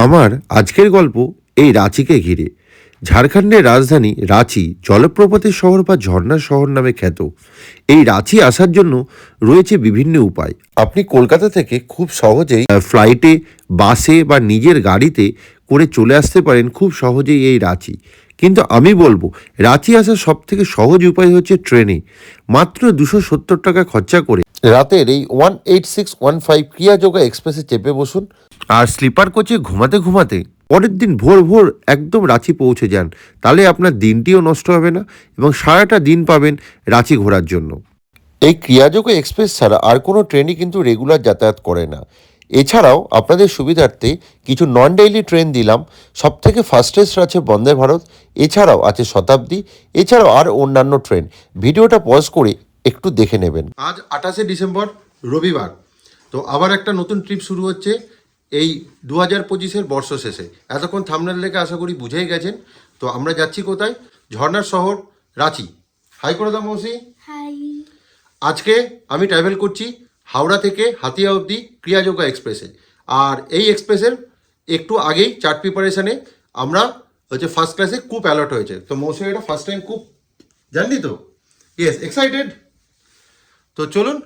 আমার আজকের গল্প এই রাঁচিকে ঘিরে। ঝাড়খণ্ডের রাজধানী রাঁচি জলপ্রপাতের শহর বা ঝর্ণার শহর নামে খ্যাত। এই রাঁচি আসার জন্য রয়েছে বিভিন্ন উপায়। আপনি কলকাতা থেকে খুব সহজেই ফ্লাইটে বাসে বা নিজের গাড়িতে করে চলে আসতে পারেন খুব সহজেই এই রাঁচি। কিন্তু আমি বলব, রাঁচি আসার সব থেকে সহজ উপায় হচ্ছে ট্রেনে। মাত্র দুশো সত্তর টাকা খরচা করে রাতের এই one eight six one five Kriya Yoga এক্সপ্রেসে চেপে বসুন। আর স্লিপার কোচে ঘুমাতে ঘুমাতে পরের দিন ভোর ভোর একদম রাঁচি পৌঁছে যান। তাহলে আপনার দিনটিও নষ্ট হবে না এবং সারাটা দিন পাবেন রাঁচি ঘোরার জন্য। এই ক্রিয়াযোগ এক্সপ্রেস ছাড়া আর কোনো ট্রেনই কিন্তু রেগুলার যাতায়াত করে না। এছাড়াও আপনাদের সুবিধার্থে কিছু নন ডেইলি ট্রেন দিলাম। সব থেকে ফাস্টেস্ট আছে বন্দে ভারত, এছাড়াও আছে শতাব্দী, এছাড়াও আর অন্যান্য ট্রেন ভিডিওটা পজ করে একটু দেখে নেবেন। আজ আঠাশে ডিসেম্বর রবিবার। তো আবার একটা নতুন ট্রিপ শুরু হচ্ছে এই দু হাজার পঁচিশের বর্ষ শেষে এতক্ষণ থামনার লেগে আশা করি বুঝেই গেছেন। তো আমরা যাচ্ছি কোথায়? ঝর্ণার শহর রাঁচি। হাই করে দাও মৌসি আজকে আমি ট্রাভেল করছি হাওড়া থেকে হাতিয়া অবধি ক্রিয়াযোগা এক্সপ্রেসে আর এই এক্সপ্রেসের একটু আগেই চার্ট প্রিপারেশনে আমরা হচ্ছে ফার্স্ট ক্লাসে কুপ অ্যালার্ট হয়েছে। তো মৌসুমি এটা ফার্স্ট টাইম কূপ জানলি তো? ইয়েস এক্সাইটেড তো চলুন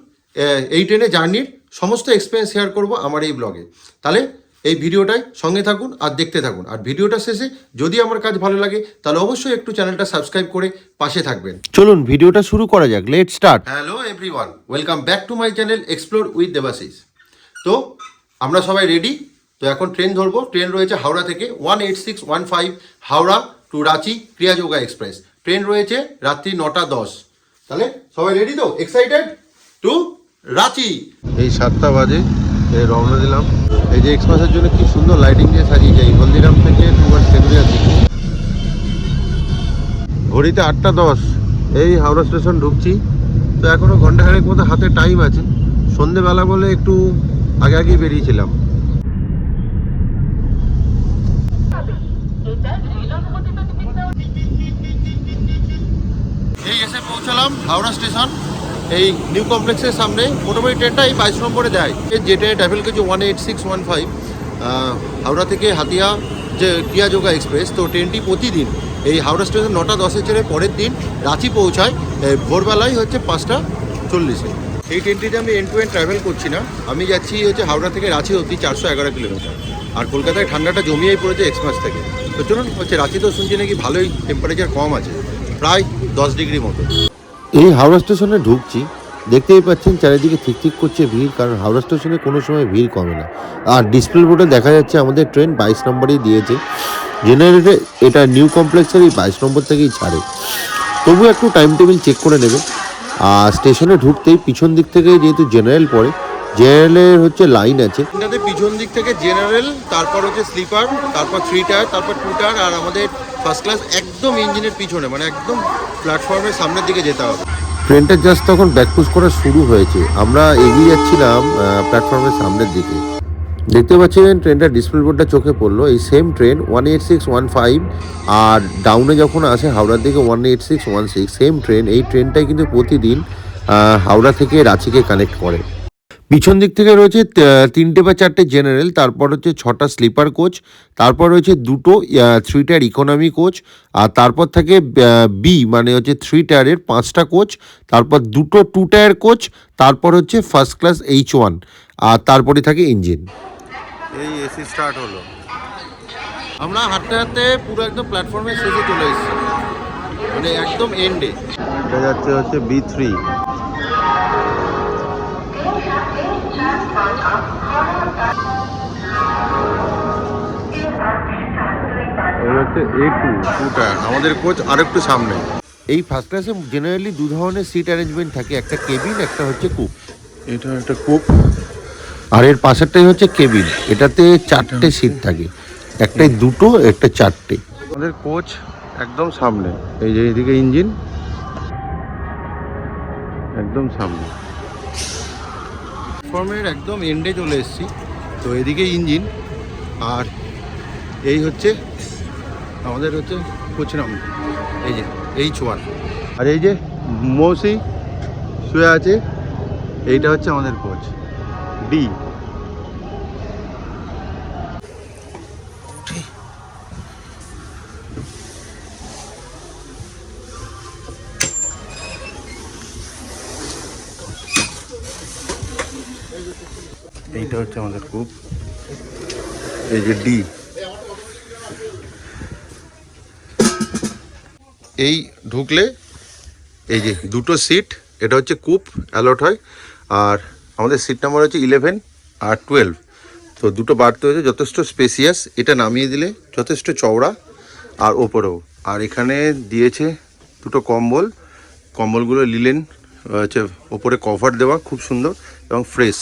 এই ট্রেনে জার্নির সমস্ত এক্সপিরিয়েন্স শেয়ার করব আমার এই ব্লগে তাহলে এই ভিডিওটায় সঙ্গে থাকুন আর দেখতে থাকুন। আর ভিডিওটা শেষে যদি আমার কাজ ভালো লাগে তাহলে অবশ্যই একটু চ্যানেলটা সাবস্ক্রাইব করে পাশে থাকবেন। চলুন ভিডিওটা শুরু করা যাক। Let start hello everyone welcome back to my channel explore with Debashish তো আমরা সবাই রেডি তো এখন ট্রেন ধরবো। ট্রেন রয়েছে হাওড়া থেকে one eight six one five Howrah to Ranchi Kriya Yoga express train রয়েছে রাত্রি নটা দশ। তাহলে সবাই রেডি তো? Excited to Ranchi. এই সাতটা বাজে এই রওনা দিলাম। এই যে এক্সপ্রেসের জন্য কি সুন্দর লাইটিং দিয়ে সাজিয়েছে এই হলদিরাম থেকে টুয়ার্ড সেগুলিয়ার দিকে। ঘড়িতে আটটা দশ এই হাওড়া স্টেশন ঢুকছি। তো এখনও ঘণ্টা খানেক মতো হাতে টাইম আছে। সন্ধেবেলা বলে একটু আগে আগেই বেরিয়েছিলাম। এই পৌঁছালাম হাওড়া স্টেশন, এই নিউ কমপ্লেক্সের সামনে। মোটামুটি ট্রেনটা এই বাইশ নম্বরে দেয় যে ট্রেনে ট্রাভেল করছে one eight six one five Howrah থেকে হাতিয়া, যে ক্রিয়াযোগা এক্সপ্রেস তো ট্রেনটি প্রতিদিন এই হাওড়া স্টেশন নটা দশে ছেড়ে পরের দিন রাঁচি পৌঁছায় ভোরবেলায় হচ্ছে পাঁচটা চল্লিশে। এই ট্রেনটিতে আমি এন্ড টু এন্ড ট্রাভেল করছি না। আমি যাচ্ছি হচ্ছে হাওড়া থেকে রাঁচি অবধি চারশো এগারো কিলোমিটার। আর কলকাতায় ঠান্ডাটা জমিয়েই পড়েছে এক্সপ্রেস থেকে। তো চলুন, হচ্ছে রাঁচিতেও শুনছি নাকি ভালোই টেম্পারেচার কম আছে, প্রায় দশ ডিগ্রি মতো। এই হাওড়া স্টেশনে ঢুকছি, দেখতেই পাচ্ছেন চারিদিকে ঠিক করছে ভিড়, কারণ হাওড়া স্টেশনে কোনো সময় ভিড় কমে না। আর ডিসপ্লে বোর্ডে দেখা যাচ্ছে আমাদের ট্রেন বাইশ নম্বরেই দিয়েছে জেনারেটে এটা নিউ কমপ্লেক্সের এই বাইশ নম্বর থেকেই ছাড়ে। তবু একটু টাইম টেবিল চেক করে নেবে আর স্টেশনে ঢুকতেই পিছন দিক থেকে যেহেতু জেনারেল পড়ে জেনারেলের হচ্ছে লাইন আছে। এটাতে পিছন দিক থেকে জেনারেল তারপর হচ্ছে স্লিপার তারপর থ্রি টায়ার তারপর টু টায়ার আর আমাদের ফার্স্ট ক্লাস একদম ইঞ্জিনের পিছনে মানে একদম প্ল্যাটফর্মের সামনের দিকে যেতে হবে। ট্রেনটা জাস্ট তখন ব্যাকপুশ করা শুরু হয়েছে। আমরা এগিয়ে যাচ্ছিলাম প্ল্যাটফর্মের সামনের দিকে। দেখতে পাচ্ছিলেন ট্রেনটা ডিসপ্লে বোর্ডটা চোখে পড়ল। এই same train one eight six one five আর ডাউনে যখন আসে হাওড়ার দিকে one eight six one six same train এই ট্রেনটাই কিন্তু প্রতিদিন হাওড়া থেকে রাঁচিকে কানেক্ট করে। পিছন দিক থেকে রয়েছে তিনটে বা চারটে জেনারেল তারপর হচ্ছে ছটা স্লিপার কোচ তারপর রয়েছে দুটো থ্রি টায়ার ইকোনমি কোচ আর তারপর থাকে বি মানে হচ্ছে থ্রি টায়ারের পাঁচটা কোচ তারপর দুটো টু টায়ার কোচ তারপর হচ্ছে ফার্স্ট ক্লাস এইচ ওয়ান আর তারপরে থাকে ইঞ্জিন এই এসি স্টার্ট হলো। আমরা হাঁটতে হাঁটতে পুরো একদম প্ল্যাটফর্মের শেষে চলে এসেছি। মানে একদম এন্ডে এটা যাচ্ছে হচ্ছে বি থ্রি আমাদের কোচ আরেকটু সামনে। এই ফার্স্ট ক্লাসে জেনারেলি দু ধরনের সিট অ্যারেঞ্জমেন্ট থাকে। একটা কেবিন একটা হচ্ছে কুপ এটা একটা কুপ আর এর পাশেরটাই হচ্ছে কেবিন এটাতে চারটে সিট থাকে। একটাই দুটো একটা চারটে। আমাদের কোচ একদম সামনে। এই যে এদিকে ইঞ্জিন একদম সামনে। প্ল্যাটফর্মের একদম এন্ডে চলে এসেছি। তো এদিকে ইঞ্জিন, আর এই হচ্ছে আমাদের হচ্ছে কোচরাম এই যে, এই ছোয়ার। আর এই যে মৌসি শুয়ে আছে, এইটা হচ্ছে আমাদের কোচ, ডি। এইটা হচ্ছে আমাদের কূপ। এই যে ডি। এই ঢুকলে এই যে দুটো সিট, এটা হচ্ছে কূপ অ্যালট হয়। আর আমাদের সিট নাম্বার হচ্ছে ইলেভেন আর টুয়েলভ তো দুটো বাড়তে হয়েছে, যথেষ্ট স্পেসিয়াস এটা নামিয়ে দিলে যথেষ্ট চওড়া আর ওপরেও। আর এখানে দিয়েছে দুটো কম্বল। কম্বলগুলো লিলেন হচ্ছে ওপরে কভার দেওয়া, খুব সুন্দর এবং ফ্রেশ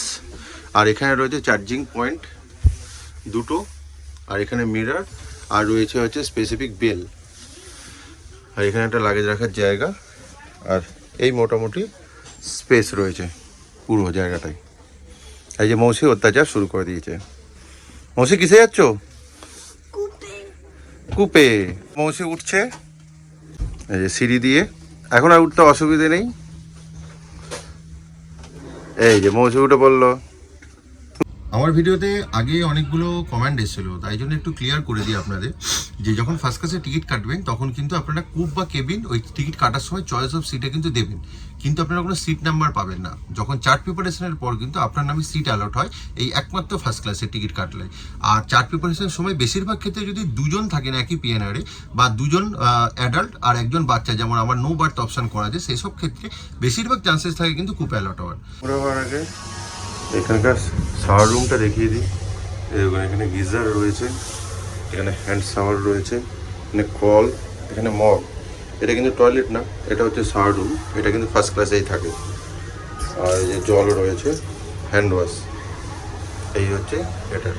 আর এখানে রয়েছে চার্জিং পয়েন্ট দুটো আর এখানে মিরর আর রয়েছে হচ্ছে স্পেসিফিক বেল আর এখানে একটা লাগেজ রাখার জায়গা আর এই মোটামুটি স্পেস রয়েছে পুরো জায়গাটায় এই যে মৌসি অত্যাচার শুরু করে দিয়েছে। মৌসি কিসে যাচ্ছ? কুপে। মৌসি উঠছে। এই যে সিঁড়ি দিয়ে। এখন আর উঠতে অসুবিধে নেই। এই যে মৌসি উঠে পড়ল। আমার ভিডিওতে আগে অনেকগুলো কমেন্ট এসেছিল, তাই জন্য একটু ক্লিয়ার করে দিই আপনাদের, যে যখন ফার্স্ট ক্লাসে টিকিট কাটবেন, তখন কিন্তু আপনারা কুপ বা কেবিন ওই টিকিট কাটার সময় চয়েস অফ সিটে কিন্তু দেবেন। কিন্তু আপনারা কোনো সিট নাম্বার পাবেন না। যখন চার্ট প্রিপারেশনের পর কিন্তু আপনার নামে সিট অ্যালট হয়, এই একমাত্র ফার্স্ট ক্লাসের টিকিট কাটলে। আর চার্ট প্রিপারেশনের সময় বেশিরভাগ ক্ষেত্রে যদি দুজন থাকেন একই পিএনআরে বা দুজন অ্যাডাল্ট আর একজন বাচ্চা, যেমন আমার নো বার্থ অপশন করা যায় সেই সব ক্ষেত্রে বেশিরভাগ চান্সেস থাকে কিন্তু কুপ অ্যালট হওয়ার। এখানকার শাওয়ার রুমটা দেখিয়ে দিই। দেখুন এখানে গিজার রয়েছে, এখানে হ্যান্ড শাওয়ার রয়েছে, এখানে কল এখানে মগ এটা কিন্তু টয়লেট না, এটা হচ্ছে শাওয়ার রুম এটা কিন্তু ফার্স্ট ক্লাসেই থাকে। আর এই যে জল রয়েছে হ্যান্ড ওয়াশ এই হচ্ছে এটা।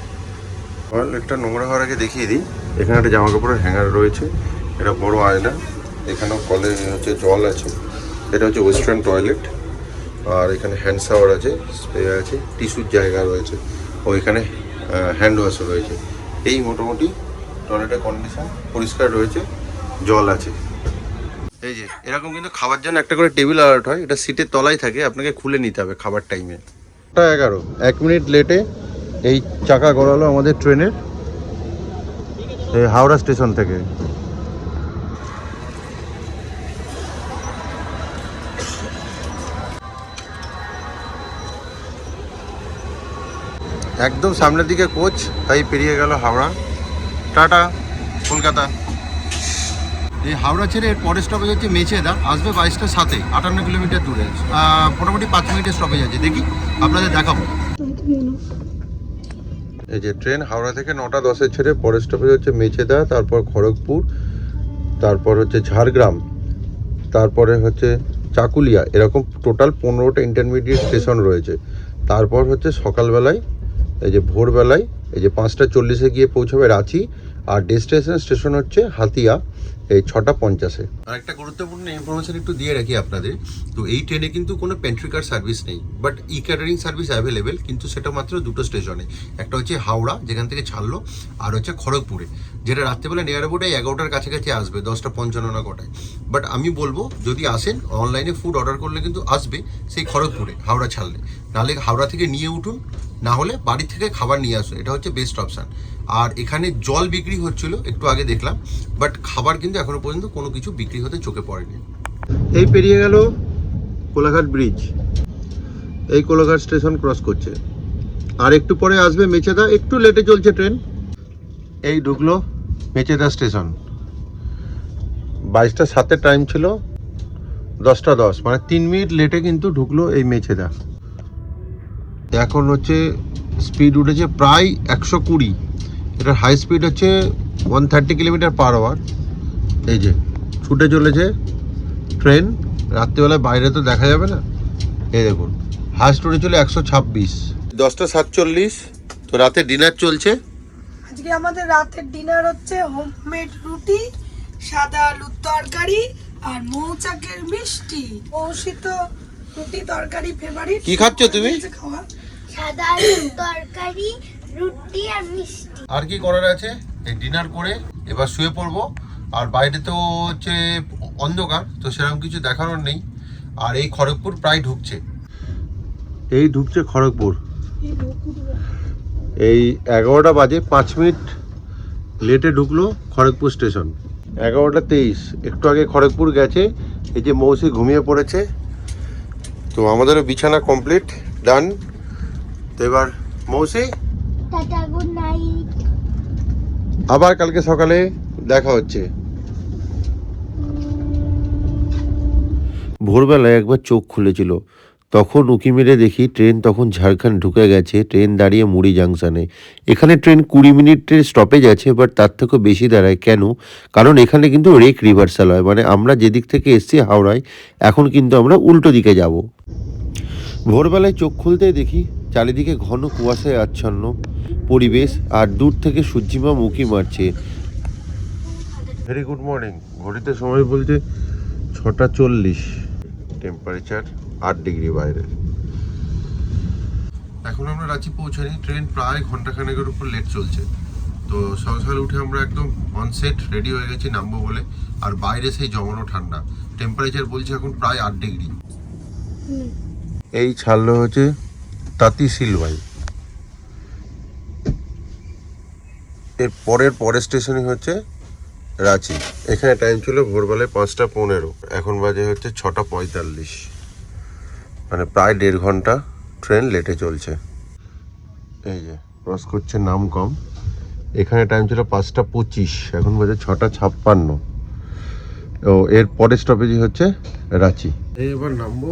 টয়লেটটা নোংরা হওয়ার আগে দেখিয়ে দিই, এখানে একটা জামা কাপড়ের হ্যাঙ্গার রয়েছে, এটা বড় আয়না, এখানেও কলে হচ্ছে জল আছে। এটা হচ্ছে ওয়েস্টার্ন টয়লেট আর এখানে হ্যান্ড শাওয়ার আছে স্প্রে আছে টিস্যুর জায়গা রয়েছে, ও এখানে হ্যান্ড ওয়াশও রয়েছে। এই মোটামুটি টয়লেটের কন্ডিশন পরিষ্কার রয়েছে, জল আছে। এই যে, এরকম কিন্তু খাবার জন্য একটা করে টেবিল আলার্ট হয়, এটা সিটের তলায় থাকে, আপনাকে খুলে নিতে হবে খাবার টাইমে আটটা এগারো। এক মিনিট লেটে এই চাকা গড়ালো আমাদের ট্রেনের হাওড়া স্টেশন থেকে। একদম সামনের দিকে কোচ তাই পেরিয়ে গেল হাওড়া। টাটা কলকাতা। এই হাওড়া ছেড়ে এর পরের স্টপেজ হচ্ছে মেচেদা আসবে বাইশটা সাথে আটান্ন কিলোমিটার দূরে। মোটামুটি পাঁচ মিনিটের স্টপেজ আছে। দেখি আপনাদের দেখাবো। এই যে ট্রেন হাওড়া থেকে নটা দশের ছেড়ে পরের স্টপেজ হচ্ছে মেচেদা তারপর খড়গপুর তারপর হচ্ছে ঝাড়গ্রাম তারপরে হচ্ছে চাকুলিয়া। এরকম টোটাল পনেরোটা ইন্টারমিডিয়েট স্টেশন রয়েছে। তারপর হচ্ছে সকালবেলায় এই যে ভোরবেলায় এই যে পাঁচটা চল্লিশে গিয়ে পৌঁছাবে রাঁচি আর ডেস্টিনেশন স্টেশন হচ্ছে হাতিয়া, এই ছটা পঞ্চাশে। আর একটা গুরুত্বপূর্ণ ইনফরমেশন একটু দিয়ে রাখি আপনাদের। তো এই ট্রেনে কিন্তু কোনো প্যান্ট্রি পেন্ট্রিকার সার্ভিস নেই but e catering service available কিন্তু সেটা মাত্র দুটো স্টেশনে একটা হচ্ছে হাওড়া, যেখান থেকে ছাড়লো, আর হচ্ছে খড়গপুরে, যেটা রাত্রেবেলা নিয়ার অ্যাবাউট এগারোটার কাছাকাছি আসবে, দশটা পঞ্চান্ন না কটায়। বাট আমি বলব, যদি আসেন অনলাইনে ফুড অর্ডার করলে কিন্তু আসবে, সেই খড়গপুরে, হাওড়া ছাড়লে। নাহলে হাওড়া থেকে নিয়ে উঠুন, না হলে বাড়ি থেকে খাবার নিয়ে আসুন, এটা হচ্ছে বেস্ট অপশান আর এখানে জল বিক্রি হচ্ছিল একটু আগে দেখলাম বাট খাবার কিন্তু এখনও পর্যন্ত কোনো কিছু বিক্রি হতে চোখে পড়েনি। এই পেরিয়ে গেল কোলাঘাট ব্রিজ এই কোলাঘাট স্টেশন ক্রস করছে। আর একটু পরে আসবে মেচেদা একটু লেটে চলছে ট্রেন এই ঢুকলো মেচেদা স্টেশন বাইশটা সাতের টাইম ছিল দশটা দশ মানে তিন মিনিট লেটে কিন্তু ঢুকলো এই মেচেদা। এখন হচ্ছে স্পিড উঠেছে প্রায় একশো কুড়ি। এটার হাই স্পিড হচ্ছে one thirty kilometre per hour এই যে ছুটে চলেছে ট্রেন রাত্রিবেলায় বাইরে তো দেখা যাবে না। এই দেখুন হাইস্ট উঠেছিল একশো ছাব্বিশ। দশটা সাতচল্লিশ তো রাতে ডিনার চলছে। আজকে আমাদের রাতের ডিনার হচ্ছে হোমমেড রুটি সাদা আলুর তরকারি আর মৌচাকের মিষ্টি। মৌসি তো রুটি তরকারি ফেভারিট কি খাচ্ছ তুমি? খাওয়া। সাদা আলুর তরকারি রুটি আর মিষ্টি। আর কি করার আছে? এই ডিনার করে এবার শুয়ে পড়ব। আর বাইরে তো হচ্ছে অন্ধকার তো সেরকম কিছু দেখানোর নেই। আর এই খড়গপুর প্রায় ঢুকছে। এই ঢুকছে খড়গপুর। এই এগারোটা বাজে পাঁচ মিনিট লেটে ঢুকলো খড়গপুর স্টেশন। এগারোটা তেইশ একটু আগে খড়গপুর গেছে এই যে মৌসি ঘুমিয়ে পড়েছে। তো আমাদেরও বিছানা কমপ্লিট ডান তো এবার মৌসি? আবার কালকে সকালে দেখা হচ্ছে। ভোরবেলায় একবার চোখ খুলেছিল। তখন উঁকি মেরে দেখি ট্রেন তখন ঝাড়খণ্ড ঢুকে গেছে, ট্রেন দাঁড়িয়ে মুড়ি জাংশনে। এখানে ট্রেন কুড়ি মিনিটের স্টপেজ আছে বাট তার থেকেও বেশি দাঁড়ায়। কেন? কারণ এখানে কিন্তু রেক রিভার্সাল হয়। মানে আমরা যেদিক থেকে এসছি হাওড়ায়, এখন কিন্তু আমরা উল্টো দিকে যাব। ভোরবেলায় চোখ খুলতেই দেখি চারিদিকে ঘন কুয়াশায় আচ্ছন্ন। পরিবেশ আর দূর থেকে সূর্যিমা মুখি মারছে। ভেরি গুড মর্নিং ঘড়িতে সময় বলছে ছটা চল্লিশ। টেম্পারেচার আট ডিগ্রি বাইরে। এখন আমরা রাঁচি পৌঁছানি। ট্রেন প্রায় ঘন্টাখানেকের উপর লেট চলছে। তো সকাল সকাল উঠে আমরা একদম অনসেট রেডি হয়ে গেছি নামবো বলে। আর বাইরে সেই জমানো ঠান্ডা। টেম্পারেচার বলছে এখন প্রায় আট ডিগ্রি এই ছাড়লো হচ্ছে তাঁতি সিলভাই। এর পরের পরের স্টেশনই হচ্ছে রাঁচি। এখানে টাইম ছিল ভোরবেলায় পাঁচটা পনেরো। এখন বাজে হচ্ছে ছটা পঁয়তাল্লিশ। মানে প্রায় দেড় ঘণ্টা ট্রেন লেটে চলছে। এই যে ক্রস করছে নাম কম। এখানে টাইম ছিল পাঁচটা পঁচিশ, এখন বাজে ছটা ছাপ্পান্ন। ও এর পরের স্টপেজই হচ্ছে রাঁচি। এবার নামবো।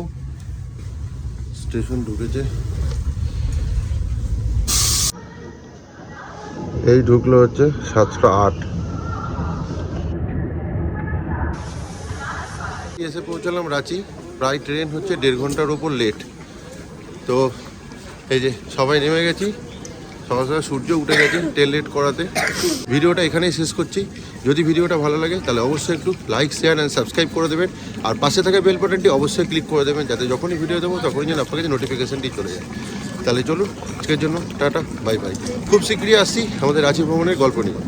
স্টেশন ঢুকেছে। এই ঢুকলো হচ্ছে সাতশো আট। এসে পৌঁছালাম রাঁচি। প্রায় ট্রেন হচ্ছে দেড় ঘণ্টার ওপর লেট তো এই যে সবাই নেমে গেছি। সকাল সকাল সূর্য উঠে গেছে ট্রেন লেট করাতে। ভিডিওটা এখানেই শেষ করছি। যদি ভিডিওটা ভালো লাগে তাহলে অবশ্যই একটু লাইক শেয়ার অ্যান্ড সাবস্ক্রাইব করে দেবেন। আর পাশে থাকা বেল বাটনটি অবশ্যই ক্লিক করে দেবেন, যাতে যখনই ভিডিও দেবো তখনই যেন আপনার কাছে নোটিফিকেশনটি চলে যায়। তাহলে চলুন, আজকের জন্য টাটা বাই বাই খুব শীঘ্রই আসছি আমাদের রাজীব ভ্রমণের গল্প নিয়ে।